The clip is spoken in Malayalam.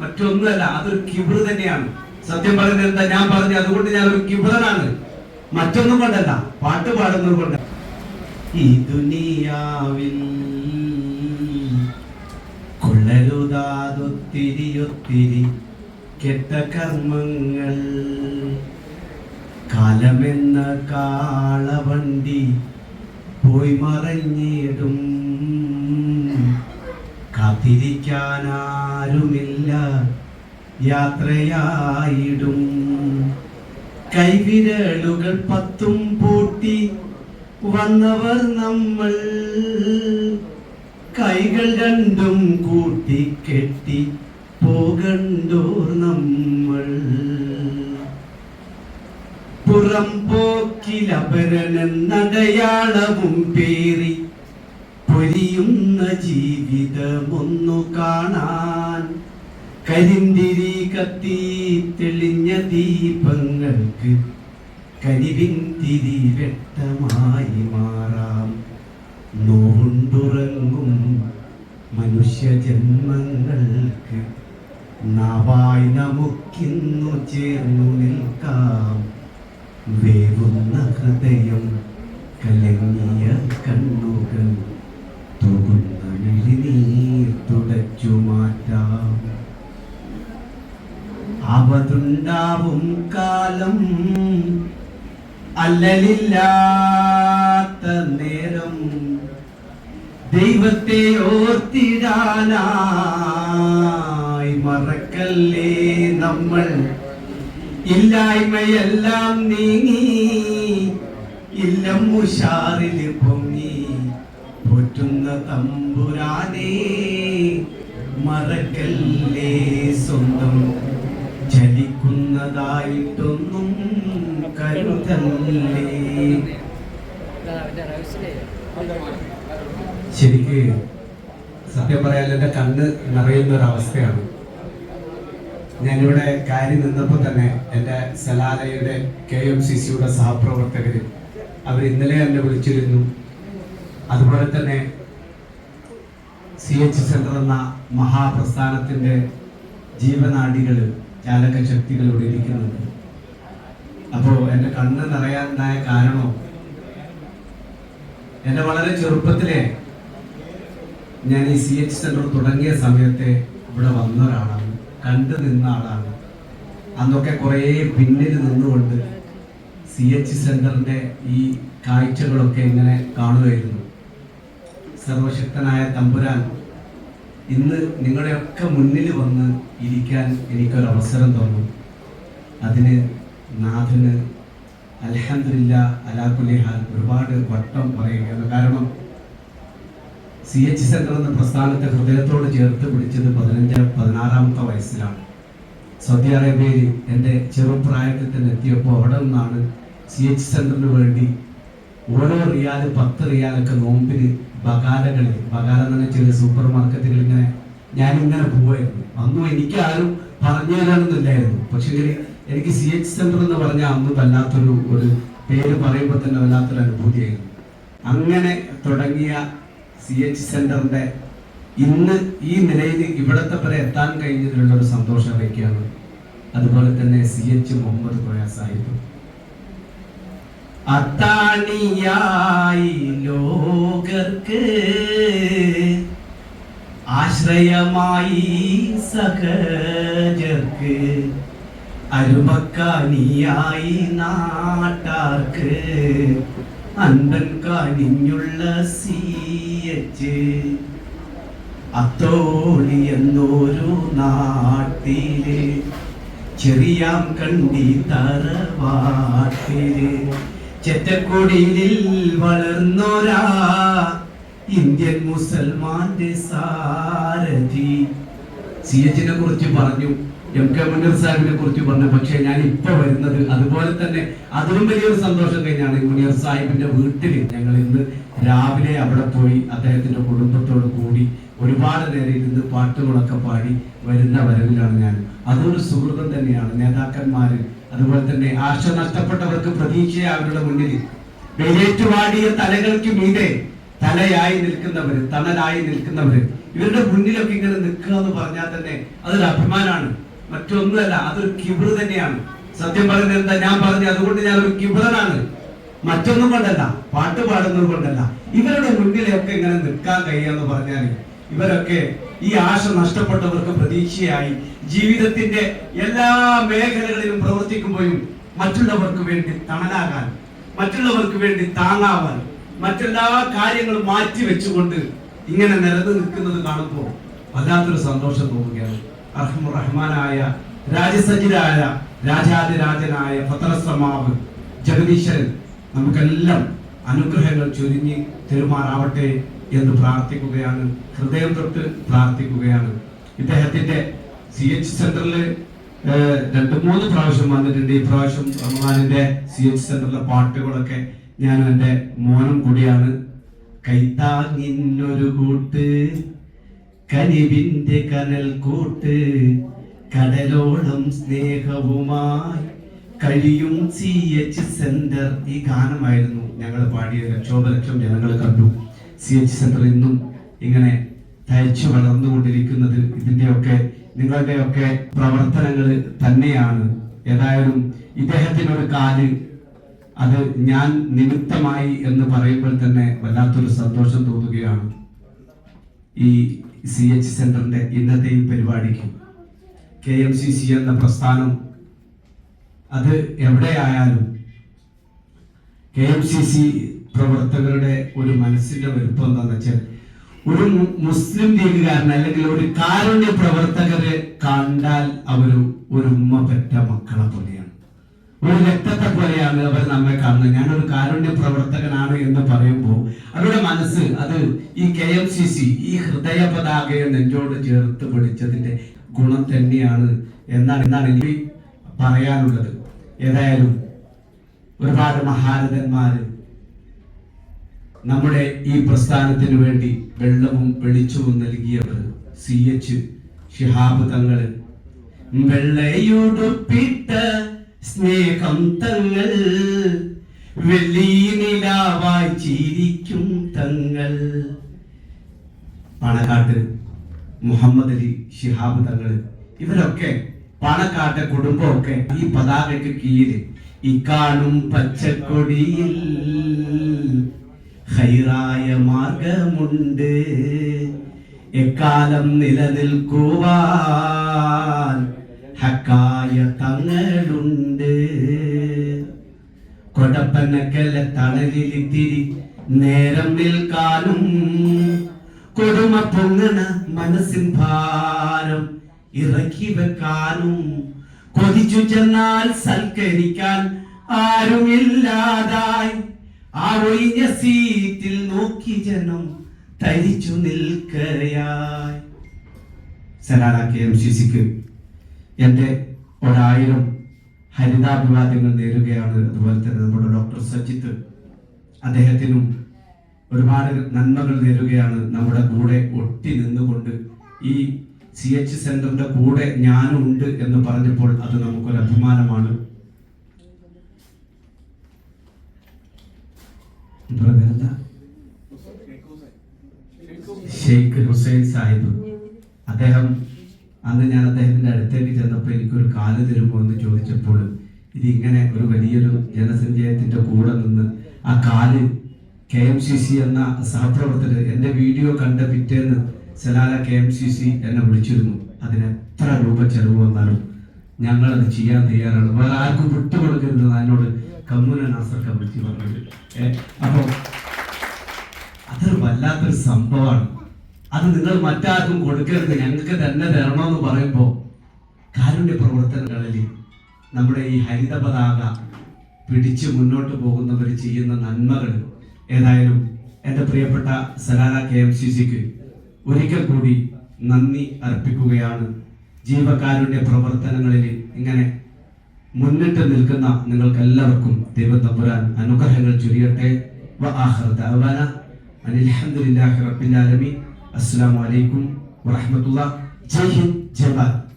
മറ്റൊന്നുമല്ല അതൊരു കിബിറ് തന്നെയാണ്. സത്യം പറയുന്നത് എന്താ ഞാൻ പറഞ്ഞു അതുകൊണ്ട് ഞാൻ ഒരു കിബിറനാണ് മറ്റൊന്നും കൊണ്ടല്ല പാട്ട് പാടുന്നത് കൊണ്ട് ഈ ദുനിയാവിൽ കൊള്ളരുതാതൊത്തിരി ഒത്തിരി കെട്ട കർമ്മങ്ങൾ കാലമെന്ന കാളവണ്ടി പോയി മറഞ്ഞിടും. കാത്തിരിക്കാനാരുമില്ല യാത്രയായിടും. കൈവിരലുകൾ പത്തും പൂട്ടി വന്നവർ നമ്മൾ. കൈകൾ രണ്ടും കൂട്ടി കെട്ടി പോകണ്ടോർ നമ്മൾ. പുറം പോക്കിലപരനെന്നടയാളവും പേറി പൊരിയുന്ന ജീവിതമൊന്നു കാണാൻ കരിന്തിരി കത്തി തെളിഞ്ഞ ദീപങ്ങൾക്ക് കരിവിൻ തിരി വ്യക്തമായി മാറാം. നോണ്ടുറങ്ങും മനുഷ്യ ജന്മങ്ങൾക്ക് നാവായി നമുക്കിന്നു ചേർന്നു നിൽക്കാം. വേവുന്ന ഹൃദയം കലങ്ങിയ കണ്ണുകൾ തുടച്ചു മാറ്റാം അവതുണ്ടാവും കാലം അല്ലലില്ലാത്ത നേരം. ദൈവത്തെ ഓർത്തിടാനായി മറക്കല്ലേ നമ്മൾ? ഇല്ലായ്മയെല്ലാം നീങ്ങി ഇല്ലം ഉഷാറിൽ പൊങ്ങി പോറ്റുന്ന തമ്പുരാനെ. മറക്കല്ലേ സ്വന്തം? ചലിക്കുന്നതായിട്ടൊന്നും കരുതല്ലേ? ശരിക്ക് സത്യം പറയാൻ എന്റെ കണ്ണ് നിറയുന്ന ഒരു അവസ്ഥയാണ്. ഞാനിവിടെ കാര്യം നിന്നപ്പോൾ തന്നെ എന്റെ സലാലയുടെ കെ എം സി സിയുടെ സഹപ്രവർത്തകർ അവർ ഇന്നലെ എന്നെ വിളിച്ചിരുന്നു. അതുപോലെ തന്നെ സി എച്ച് സെന്റർ എന്ന മഹാപ്രസ്ഥാനത്തിന്റെ ജീവനാടികൾ ചാലക ഇരിക്കുന്നുണ്ട് അപ്പോൾ എന്റെ കണ്ണ് നിറയാനുണ്ടായ കാരണം എന്റെ വളരെ ചെറുപ്പത്തിലെ ഞാൻ ഈ സി എച്ച് സെന്റർ തുടങ്ങിയ സമയത്തെ ഇവിടെ വന്ന ഒരാളാണ് കണ്ടു നിന്ന ആളാണ്. അന്നൊക്കെ കുറേ പിന്നിൽ നിന്നുകൊണ്ട് സി എച്ച് സെന്ററിന്റെ ഈ കാഴ്ചകളൊക്കെ ഇങ്ങനെ കാണുമായിരുന്നു സർവശക്തനായ തമ്പുരാൻ ഇന്ന് നിങ്ങളുടെയൊക്കെ മുന്നിൽ വന്ന് ഇരിക്കാൻ എനിക്കൊരവസരം തന്നു. അതിന് നാഥന് അലഹദില്ല അലാഖുലിഹാൻ ഒരുപാട് വട്ടം പറയുകയാണ്. കാരണം സി എച്ച് സെന്റർ എന്ന പ്രസ്ഥാനത്തെ ഹൃദയത്തോട് ചേർത്ത് പിടിച്ചത് പതിനഞ്ച് പതിനാറാമത്തെ വയസ്സിലാണ്. സൗദി അറേബ്യയിൽ എന്റെ ചെറുപ്രായത്തിൽ തന്നെ എത്തിയപ്പോൾ അവിടെ നിന്നാണ് സി എച്ച് സെന്ററിന് വേണ്ടി ഓരോ റിയാൽ പത്ത് റിയാലൊക്കെ നോമ്പിന് ബകാലകളിൽ ബകാല എന്ന് പറഞ്ഞാൽ ചെറിയ സൂപ്പർ മാർക്കറ്റുകൾ ഇങ്ങനെ ഞാൻ ഇങ്ങനെ പോവായിരുന്നു. അന്നും എനിക്ക് ആരും പറഞ്ഞു തരാനൊന്നുമില്ലായിരുന്നു പക്ഷേ എനിക്ക് സി എച്ച് സെന്റർ എന്ന് പറഞ്ഞാൽ അന്ന് വല്ലാത്തൊരു ഒരു പേര് പറയുമ്പോൾ തന്നെ വല്ലാത്തൊരു അനുഭൂതിയായിരുന്നു. അങ്ങനെ തുടങ്ങിയ സി എച്ച് സെന്ററിന്റെ ഇന്ന് ഈ നിലയിൽ ഇവിടത്തെ വരെ എത്താൻ കഴിഞ്ഞതിലുള്ള ഒരു സന്തോഷം അറിയിക്കുകയാണ് അതുപോലെ തന്നെ സി എച്ച് മുഹമ്മദ് കോയ സാഹിബ് അത്താണിയായി ലോകർക്ക് ആശ്രയമായി സഹജർക്ക് അരുമക്കാനിയായി നാട്ടാർക്ക് അന്തൻ കാണിഞ്ഞുള്ള സി എച്ച്. അത്തോളി എന്നൊരു നാട്ടിൽ ചെറിയാം കണ്ടി തറവാട്ടിൽ ചെറ്റക്കൊടിയിൽ വളർന്നോരാ ഇന്ത്യൻ മുസൽമാന്റെ സാരഥി. സി എച്ചിനെ കുറിച്ച് പറഞ്ഞു എം കെ മുനീർ സാഹിബിനെ കുറിച്ച് പറഞ്ഞു പക്ഷെ ഞാൻ ഇപ്പൊ വരുന്നത് അതുപോലെ തന്നെ അതിലും വലിയൊരു സന്തോഷം കഴിഞ്ഞാണ് മുനീർ സാഹിബിന്റെ വീട്ടിൽ ഞങ്ങൾ ഇന്ന് രാവിലെ അവിടെ പോയി അദ്ദേഹത്തിന്റെ കുടുംബത്തോട് കൂടി ഒരുപാട് നേരം ഇരുന്ന് പാട്ടുകളൊക്കെ പാടി വരുന്ന വരവിലാണ് ഞാൻ. അതൊരു സുഹൃതം തന്നെയാണ് നേതാക്കന്മാര് അതുപോലെ തന്നെ ആശ നഷ്ടപ്പെട്ടവർക്ക് പ്രതീക്ഷയെ അവരുടെ മുന്നിൽ വെയിലേറ്റുവാടിയ തലകൾക്ക് മീതെ തലയായി നിൽക്കുന്നവര് തണലായി നിൽക്കുന്നവര് ഇവരുടെ മുന്നിലൊക്കെ ഇങ്ങനെ നിൽക്കുക എന്ന് പറഞ്ഞാൽ തന്നെ അതൊരു അഭിമാനമാണ് മറ്റൊന്നുമല്ല അതൊരു കിബിറ് തന്നെയാണ്. സത്യം പറഞ്ഞാൽ എന്താ? ഞാൻ പറഞ്ഞു അതുകൊണ്ട് ഞാൻ ഒരു കിബിറനാണ്. മറ്റൊന്നും കൊണ്ടല്ല പാട്ട് പാടുന്നത് കൊണ്ടല്ല. ഇവരുടെ മുന്നിലൊക്കെ ഇങ്ങനെ നിൽക്കാൻ കഴിയാന്ന് പറഞ്ഞാൽ ഇവരൊക്കെ ഈ ആശ നഷ്ടപ്പെട്ടവർക്ക് പ്രതീക്ഷയായി ജീവിതത്തിന്റെ എല്ലാ മേഖലകളിലും പ്രവർത്തിക്കുമ്പോഴും മറ്റുള്ളവർക്ക് വേണ്ടി തണലാകാൻ മറ്റുള്ളവർക്ക് വേണ്ടി താങ്ങാവാൻ മറ്റെല്ലാ കാര്യങ്ങളും മാറ്റി വെച്ചുകൊണ്ട് ഇങ്ങനെ നിലനിന്ന് നിൽക്കുന്നത് കാണുമ്പോൾ വല്ലാത്തൊരു സന്തോഷം തോന്നുകയാണ്. റഹ്മാനായ രാജസജിരായ രാജാതിരാജനായ പത്രസമാവ് ജഗദീശ്വരൻ നമുക്കെല്ലാം അനുഗ്രഹങ്ങൾ ചൊരിഞ്ഞ് തെരുമാറാവട്ടെ എന്ന് പ്രാർത്ഥിക്കുകയാണ്. ഹൃദയം തൊട്ട് പ്രാർത്ഥിക്കുകയാണ്. ഇദ്ദേഹത്തിന്റെ സി എച്ച് സെന്ററിൽ രണ്ട് മൂന്ന് പ്രാവശ്യം വന്നിട്ടുണ്ട്. ഈ പ്രാവശ്യം റമദാനിന്റെ സി എച്ച് സെന്ററിലെ പാട്ടുകളൊക്കെ ഞാൻ എന്റെ മോനും കൂടിയാണ്. കൈത്താങ്ങിന്നൊരു കൂട്ട് കനിവിന്റെ കനൽ കൂട്ട് കടലോളം സ്നേഹവുമായി കഴിയും സി എച്ച് സെന്റർ ഈ ഗാനമായിരുന്നു ഞങ്ങൾ പാടിയ ലക്ഷോപലക്ഷം ജനങ്ങൾ കണ്ടു. സി എച്ച് സെന്റർ ഇന്നും ഇങ്ങനെ തയ്ച്ചു വളർന്നുകൊണ്ടിരിക്കുന്നത് ഇതിന്റെയൊക്കെ നിങ്ങളുടെയൊക്കെ പ്രവർത്തനങ്ങൾ തന്നെയാണ്. ഏതായാലും ഇദ്ദേഹത്തിനൊരു കാൽ അത് ഞാൻ നിമിത്തമായി എന്ന് പറയുമ്പോൾ തന്നെ വല്ലാത്തൊരു സന്തോഷം തോന്നുകയാണ് ഈ സി എച്ച് സെന്ററിന്റെ ഇന്നത്തെ ഈ പരിപാടിക്ക്. കെ എം സി സി എന്ന പ്രസ്ഥാനം അത് എവിടെയായാലും കെ എം സി സി പ്രവർത്തകരുടെ ഒരു മനസ്സിന്റെ വലുപ്പം എന്താണെന്ന് വെച്ചാൽ ഒരു മുസ്ലിം ലീഗുകാരൻ അല്ലെങ്കിൽ ഒരു കാരുണ്യ പ്രവർത്തകരെ കണ്ടാൽ അവർ ഒരു ഉമ്മ പെറ്റ മക്കളെ പോലെയാണ്. ഒരു രക്തത്തെ പോലെയാണ് അവർ നമ്മെ കാണുന്നത്. ഞാനൊരു കാരുണ്യ പ്രവർത്തകനാണ് എന്ന് പറയുമ്പോൾ അവരുടെ മനസ്സ് അത് ഈ കെ എം സി സി ഈ ഹൃദയ പതാകയെ നെഞ്ചോട് ചേർത്ത് പിടിച്ചതിന്റെ ഗുണം തന്നെയാണ് എന്നാണ് എന്നാണ് എനിക്ക് പറയാനുള്ളത്. ഏതായാലും ഒരുപാട് മഹാരഥന്മാര് നമ്മുടെ ഈ പ്രസ്ഥാനത്തിന് വേണ്ടി വെള്ളവും വെളിച്ചവും നൽകിയവർ സി എച്ച് ഷിഹാബ് തങ്ങൾ വെള്ളയുടുപ്പിട്ട സ്നേഹം തങ്ങൾ വെള്ളിനിലാവായി ചിരിക്കും തങ്ങൾ. പാണക്കാട്ട് മുഹമ്മദ് അലി ഷിഹാബ് തങ്ങൾ ഇവരൊക്കെ പാണക്കാട്ടെ കുടുംബമൊക്കെ ഈ പതാകയ്ക്ക് കീഴിൽ ഈ കാണും പച്ചക്കൊടിയിൽ ഹൈറായ മാർഗമുണ്ട്. എക്കാലം നിലനിൽക്കുവാൻ ഹക്കായ തങ്ങളുണ്ട്. കൊടപ്പനക്കല തണലിലിത്തിരി നേരം നിൽക്കാനും കൊടുമ പൊങ്ങണ മനസ്സിൻ ഭാരം ഇറക്കി വെക്കാനും കൊതിച്ചു ചെന്നാൽ സൽക്കരിക്കാൻ ആരുമില്ലാതായി. ആ ഒഴിഞ്ഞ സീറ്റിൽ നോക്കി ജനം തരിച്ചു നിൽക്കയായി സലാല കെ എം സി സിക്ക് എന്റെ ഒരായിരം ഹരിതാഭിവാദ്യങ്ങൾ നേരുകയാണ്. അതുപോലെ തന്നെ നമ്മുടെ ഡോക്ടർ സജിത്ത് അദ്ദേഹത്തിനും ഒരുപാട് നന്മകൾ നേരുകയാണ്. നമ്മുടെ കൂടെ ഒട്ടി നിന്നുകൊണ്ട് ഈ സി എച്ച് സെന്ററിന്റെ കൂടെ ഞാനുണ്ട് എന്ന് പറഞ്ഞപ്പോൾ അത് നമുക്കൊരു അഭിമാനമാണ് ഇവരുടെ പേരെന്താ? ഷെയ്ഖ് ഹുസൈൻ സാഹിബ്. അദ്ദേഹം അന്ന് ഞാൻ അദ്ദേഹത്തിന്റെ അടുത്തേക്ക് ചെന്നപ്പോൾ എനിക്കൊരു കാൽ തരുമോ എന്ന് ചോദിച്ചപ്പോൾ ഇത് ഇങ്ങനെ ഒരു വലിയൊരു ജനസഞ്ചയത്തിന്റെ കൂടെ നിന്ന് ആ കാൽ കെ എം സി സി എന്ന സഹപ്രവർത്തകർ എന്റെ വീഡിയോ കണ്ട പിറ്റേന്ന് Salalah K M C C എന്നെ വിളിച്ചിരുന്നു. അതിന് എത്ര രൂപ ചെലവ് വന്നാലും ഞങ്ങൾ അത് ചെയ്യാൻ തയ്യാറാണ്. വേറെ ആർക്കും വിട്ടുകൊടുക്കരുത് എന്നോട് കമ്മുന നാസർ കമ്മിറ്റി പറഞ്ഞത് അപ്പോൾ അതൊരു വല്ലാത്തൊരു സംഭവമാണ്. അത് നിങ്ങൾ മറ്റാർക്കും കൊടുക്കരുത്. ഞങ്ങൾക്ക് തന്നെ തരണം എന്ന് പറയുമ്പോൾ കാരുണ്യ പ്രവർത്തനങ്ങളിൽ നമ്മുടെ ഈ ഹരിത പതാക പിടിച്ച് മുന്നോട്ട് പോകുന്നവർ ചെയ്യുന്ന നന്മകൾ ഏതായാലും എന്റെ പ്രിയപ്പെട്ട സലാല കെ എം സി സിക്ക് ഒരിക്കൽ കൂടി നന്ദി അർപ്പിക്കുകയാണ്. ജീവകാരുണ്യ പ്രവർത്തനങ്ങളിൽ ഇങ്ങനെ മുന്നിട്ട് നിൽക്കുന്ന നിങ്ങൾക്ക് എല്ലാവർക്കും ദൈവത്തമ്പുരാൻ അനുഗ്രഹങ്ങൾ ചൊരിയട്ടെ. വ ആഖിറ ദഅവാന അനിൽ ഹംദുലില്ലാഹി റബ്ബിൽ ആലമീൻ. അസ്സലാമു അലൈക്കും വറഹ്മത്തുള്ളാഹി. ജയ് ഹിന്ദ് ജയ് ഭാരത്.